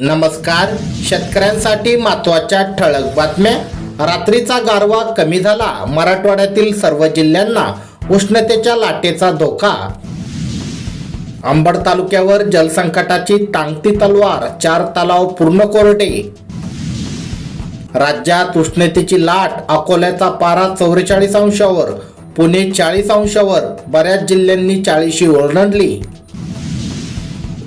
नमस्कार. शेतकऱ्यांसाठी महत्त्वाच्या ठळक बातम्या. रात्रीचा गारवा कमी झाला. मराठवाड्यातील सर्व जिल्ह्यांना उष्णतेच्या लाटेचा धोका. अंबड तालुक्यावर जलसंकटाची टांगती तलवार चार तलाव पूर्ण कोरडे. राज्यात उष्णतेची लाट अकोल्याचा पारा चौवेचाळीस अंशावर पुणे चाळीस अंशावर बऱ्याच जिल्ह्यांनी चाळीशी ओरंडली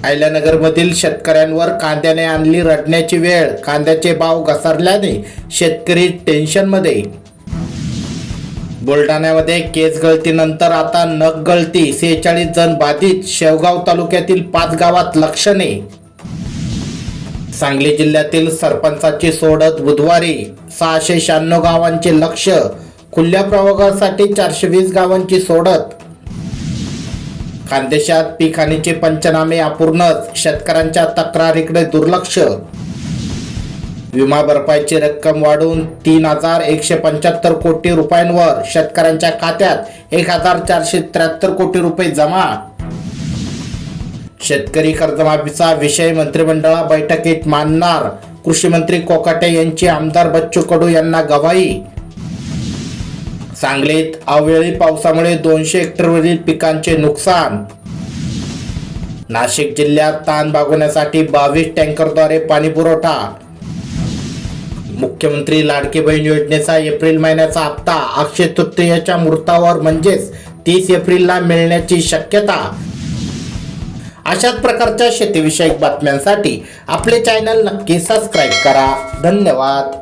अहिल्यानगरमधील शेतकऱ्यांवर कांद्याने आणली रडण्याची वेळ. कांद्याचे भाव घसरल्याने शेतकरी टेन्शनमध्ये. बुलढाण्यामध्ये केस गळतीनंतर आता नख गळती. सेहेचाळीस जण बाधित. शेवगाव तालुक्यातील पाच गावात लक्षणे. सांगली जिल्ह्यातील सरपंचाची सोडत बुधवारी सहाशे शहाण्णव गावांचे लक्ष. खुल्या प्रवागासाठी चारशे वीस गावांची सोडत खानदेशात पीक हानीचे पंचनामे अपूर्णच शेतकऱ्यांच्या तक्रारीकडे दुर्लक्ष. विमा भरपाईची रक्कम वाढून तीन हजार एकशे पंच्याहत्तर कोटी रुपयांवर शेतकऱ्यांच्या खात्यात एक हजार चारशे त्र्याहत्तर कोटी रुपये जमा. शेतकरी कर्जमाफीचा विषय मंत्रिमंडळा बैठकीत मांडणार कृषी मंत्री कोकाटे यांची आमदार बच्चू कडू यांना गवाही. सांगलीत अवेळी पावसामुळे दोनशे हेक्टरवरील पिकांचे नुकसान. नाशिक जिल्ह्यात ताण भागवण्यासाठी बावीस टँकरद्वारे पाणी पुरवठा मुख्यमंत्री लाडकी बहीण योजनेचा एप्रिल महिन्याचा हप्ता अक्षय तृतीयेच्या मुहूर्तावर म्हणजेच तीस एप्रिलला मिळण्याची शक्यता. अशाच प्रकारच्या शेतीविषयक बातम्यांसाठी आपले चॅनल नक्की सबस्क्राईब करा. धन्यवाद.